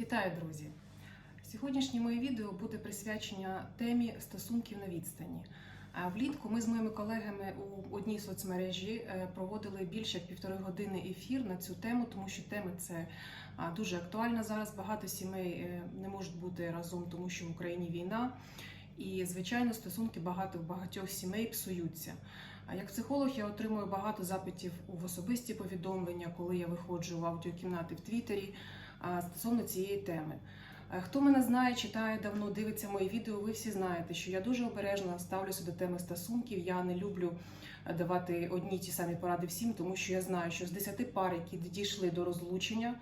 Вітаю, друзі! Сьогоднішнє моє відео буде присвячення темі стосунків на відстані. Влітку ми з моїми колегами у одній соцмережі е, проводили більше як півтори години ефір на цю тему, тому що тема це дуже актуальна зараз. Багато сімей е, не можуть бути разом, тому що в Україні війна. І, звичайно, стосунки багато в багатьох сімей псуються. Як психолог я отримую багато запитів в особисті повідомлення, коли я виходжу в аудіокімнати в Твіттері стосовно цієї теми. Е, Хто мене знає, читає давно, дивиться мої відео, ви всі знаєте, що я дуже обережно ставлюся до теми стосунків. Я не люблю е, давати одні ті самі поради всім, тому що я знаю, що з 10 пар, які дійшли до розлучення,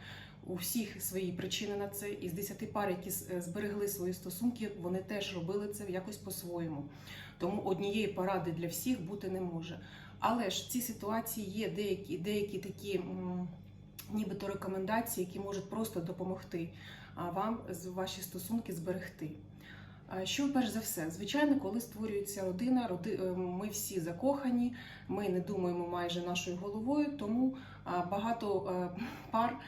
у всіх свої причини на це, і з 10 пар, які е, зберегли свої стосунки, вони теж робили це якось по-своєму. Тому однієї поради для всіх бути не може. Але ж в цій ситуації є деякі, деякі такі. Нібито рекомендації, які можуть просто допомогти вам з- ваші стосунки зберегти. Що перш за все, звичайно, коли створюється родина, роди, е, ми всі закохані, ми не думаємо майже нашою головою, тому багато е, пар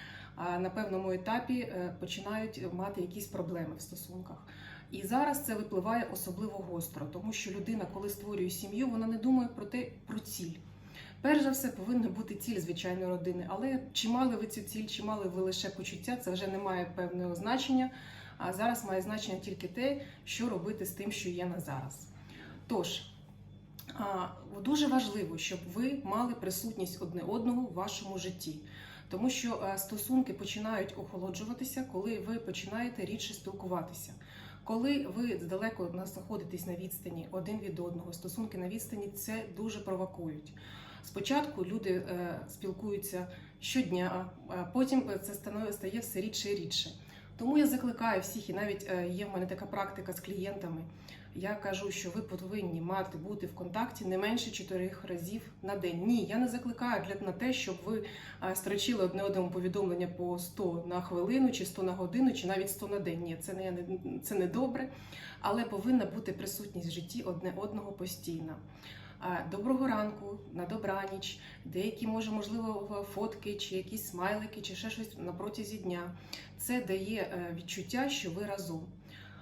на певному етапі е, починають мати якісь проблеми в стосунках. І зараз це випливає особливо гостро, тому що людина, коли створює сім'ю, вона не думає про те про ціль. Перш за все, повинна бути ціль звичайної родини. Але чи мали ви цю ціль, чи мали ви лише почуття, це вже не має певного значення. А зараз має значення тільки те, що робити з тим, що є на зараз. Тож дуже важливо, щоб ви мали присутність одне одного в вашому житті. Тому що е, стосунки починають охолоджуватися, коли ви починаєте рідше спілкуватися. Коли ви далеко знаходитесь на відстані один від одного, стосунки на відстані це дуже провокують. Спочатку люди е, спілкуються щодня, а потім це стає все рідше і рідше. Тому я закликаю всіх, і навіть е, є в мене така практика з клієнтами. Я кажу, що ви повинні мати бути в контакті не менше чотирьох разів на день. Ні, я не закликаю для на те, щоб ви строчили одне одному повідомлення по 100 на хвилину, чи 100 на годину, чи навіть 100 на день. Ні, це не це не добре, але повинна бути присутність в житті одне одного постійно. Доброго ранку, на добраніч, деякі може, можливо, фотки, чи якісь смайлики, чи ще щось на протязі дня. Це дає е, відчуття, що ви разом.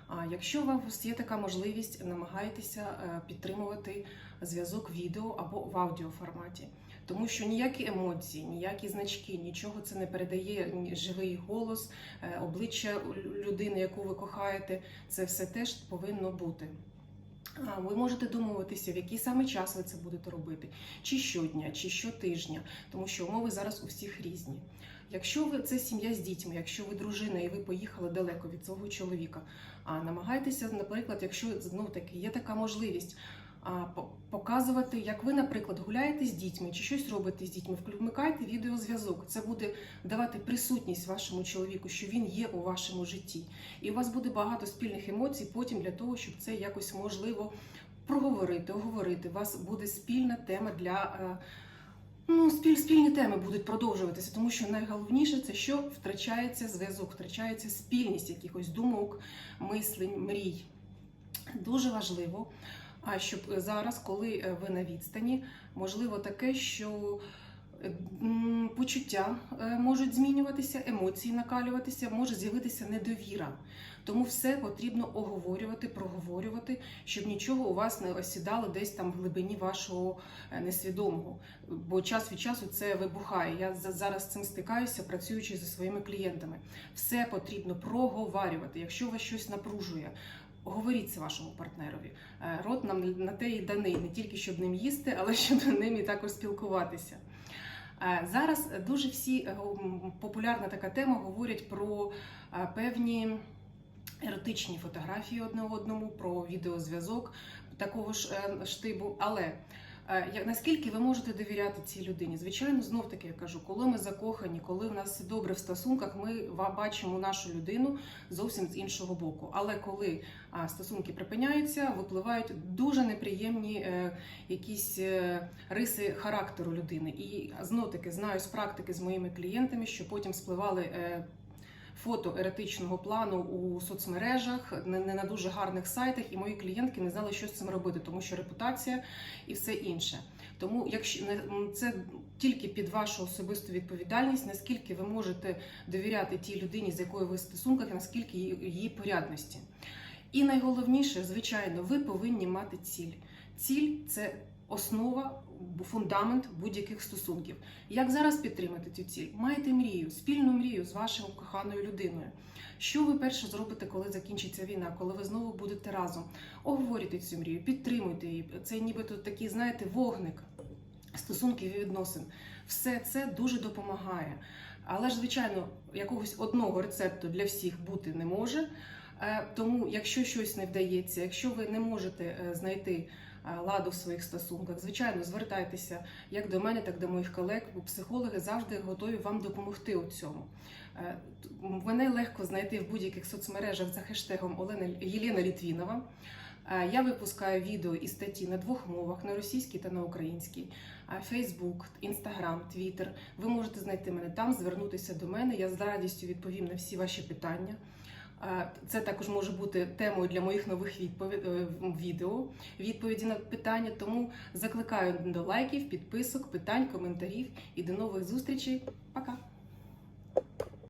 А якщо у вас є така можливість, намагайтеся е, підтримувати зв'язок відео або в аудіоформаті. Тому що ніякі емоції, ніякі значки, нічого це не передає живий голос, е, обличчя людини, яку ви кохаєте. Це все теж повинно бути. Ви можете домовитися, в який саме час ви це будете робити, чи щодня, чи щотижня, тому що умови зараз у всіх різні. Якщо ви це сім'я з дітьми, якщо ви дружина і ви поїхали далеко від свого чоловіка, а намагайтеся, наприклад, якщо знов таки є така можливість. Показувати, як ви, наприклад, гуляєте з дітьми чи щось робите з дітьми, вмикайте відеозв'язок. Це буде давати присутність вашому чоловіку, що він є у вашому житті. І у вас буде багато спільних емоцій потім для того, щоб це якось можливо проговорити, оговорити. У вас буде спільна тема для. е, Ну, спіль, спільні теми будуть продовжуватися, тому що найголовніше це що втрачається зв'язок, втрачається спільність якихось думок, мислень, мрій. Дуже важливо, а щоб зараз, коли е, ви на відстані, можливо таке, що е, почуття е, можуть змінюватися, емоції накалюватися, може з'явитися недовіра. Тому все потрібно оговорювати, проговорювати, щоб нічого у вас не осідало десь там в глибині вашого е, несвідомого. Бо час від часу це вибухає. Я за- зараз з цим стикаюся, працюючи зі своїми клієнтами. Все потрібно проговарювати. Якщо вас щось напружує, говоріть це вашому партнерові. Е, Рот нам на те і даний, не тільки щоб ним їсти, але щоб ним і також спілкуватися. Е, Зараз дуже всі е, популярна така тема говорять про певні еротичні фотографії одне одному, про відеозв'язок такого ж штибу. Але наскільки ви можете довіряти цій людині? Звичайно, знов таки я кажу, коли ми закохані, коли в нас все добре в стосунках, ми бачимо нашу людину зовсім з іншого боку. Але коли стосунки припиняються, випливають дуже неприємні е, якісь е, риси характеру людини. І знов таки знаю з практики з моїми клієнтами, що потім спливали. Фото еретичного плану у соцмережах, не, на дуже гарних сайтах, і мої клієнтки не знали, що з цим робити, тому що репутація і все інше. Тому, якщо не це тільки під вашу особисту відповідальність, наскільки ви можете довіряти тій людині, з якою ви в стосунках, наскільки її порядності. І найголовніше, звичайно, ви повинні мати ціль. Ціль це основа, фундамент будь-яких стосунків. Як зараз підтримати цю ціль? Маєте мрію, спільну мрію з вашою коханою людиною. Що ви перше зробите, коли закінчиться війна, коли ви знову будете разом? Оговорюйте цю мрію, підтримуйте її. Це нібито такий, знаєте, вогник стосунків і відносин. Все це дуже допомагає. Але ж, звичайно, якогось одного рецепту для всіх бути не може. Е, Тому, якщо щось не вдається, якщо ви не можете е, знайти ладу в своїх стосунках, звичайно, звертайтеся як до мене, так і до моїх колег. Психологи завжди готові вам допомогти у цьому. Е, Мене легко знайти в будь-яких соцмережах за хештегом Олена Єлена Літвінова. Е, Я випускаю відео і статті на двох мовах на російській та на українській. Фейсбук, Інстаграм, Твіттер. Ви можете знайти мене там, звернутися до мене. Я з радістю відповім на всі ваші питання. Це також може бути темою для моїх нових відповід... е, відео, відповіді на питання. Тому закликаю до лайків, підписок, питань, коментарів і до нових зустрічей. Пока!